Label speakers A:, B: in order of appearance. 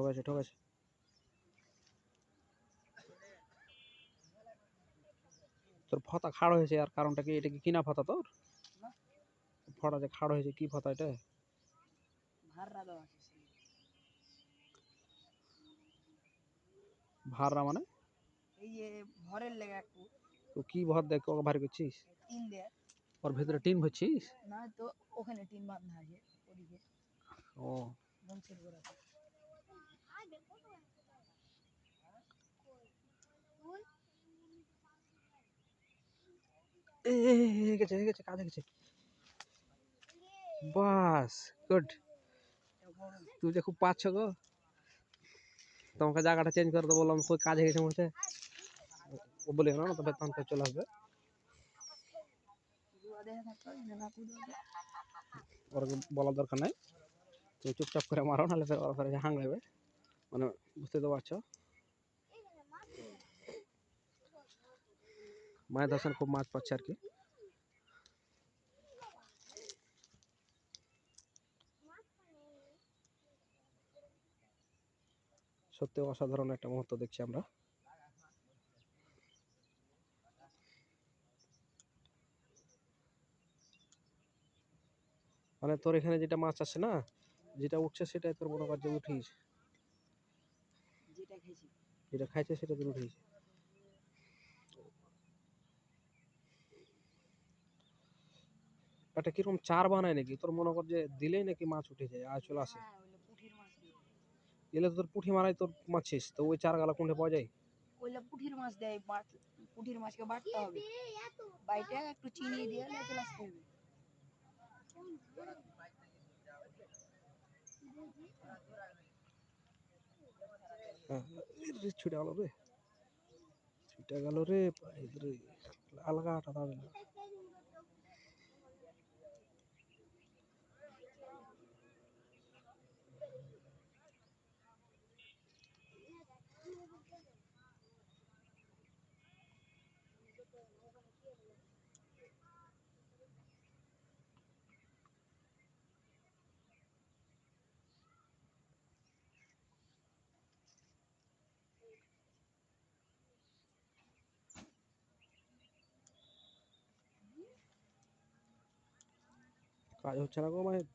A: ঠকাইছে ঠকাইছে। তোর ফতা খাড় হয়েছে আর কারণটা কি? এটা কি কিনা ফতা তোর। ফটা যে খাড় হয়েছে কি ফতা এটা?
B: ভাররা
A: মানে?
B: এই যে ভরের লেগে একটু
A: তো কি ভর দেখ ওকে ভারী করছিস?
B: টিন দেয়।
A: ওর ভিতরে টিন ভরছিস?
B: না তো ওখানে টিন বাঁধা আছে ওদিকে।
A: ও।
B: বংশের গোড়াতে।
A: গেছে গেছে গেছে খুব তোমাকে জায়গাটা চেঞ্জ করে দেবো বললাম কই কাজে গেছে মনে হচ্ছে ও বলে না তবে চলে আসবে ওর বলার দরকার নাই তুমি চুপচাপ করে মারো নাহলে ফের ওরা ফের মানে বুঝতে তো পারছ মায়ের দর্শন খুব মাছ পাচ্ছে আর কি। সত্যি অসাধারণ একটা মুহূর্ত দেখছি আমরা। মানে তোর এখানে যেটা মাছ আছে না যেটা উঠছে সেটাই তোর মনে কর যে উঠিস
B: যেটা
A: খাইছে। সেটা তোর উঠিস এটা কীরকম চার বানায় নাকি? তোর মনে কর যে দিলেই নাকি মাছ উঠে যায় আর চলে আসে।
B: হ্যাঁ
A: এলে তো তোর পুঁটি মারাই তোর মাছ মাছিস তো ওই চার গালা কোনটা পাওয়া যায়?
B: ওইলে পুঠির মাছ দেয় বাট পুঠির মাছকে বাটতে হবে। বাইটে একটু চিনি দিয়ে চলে আসতে হবে।
A: হ্যাঁ, ছুটে গেল রে। ছুটে গেল রে রে আলগাটা দাঁড়াবে না কাজ হচ্ছে না গো মায়ের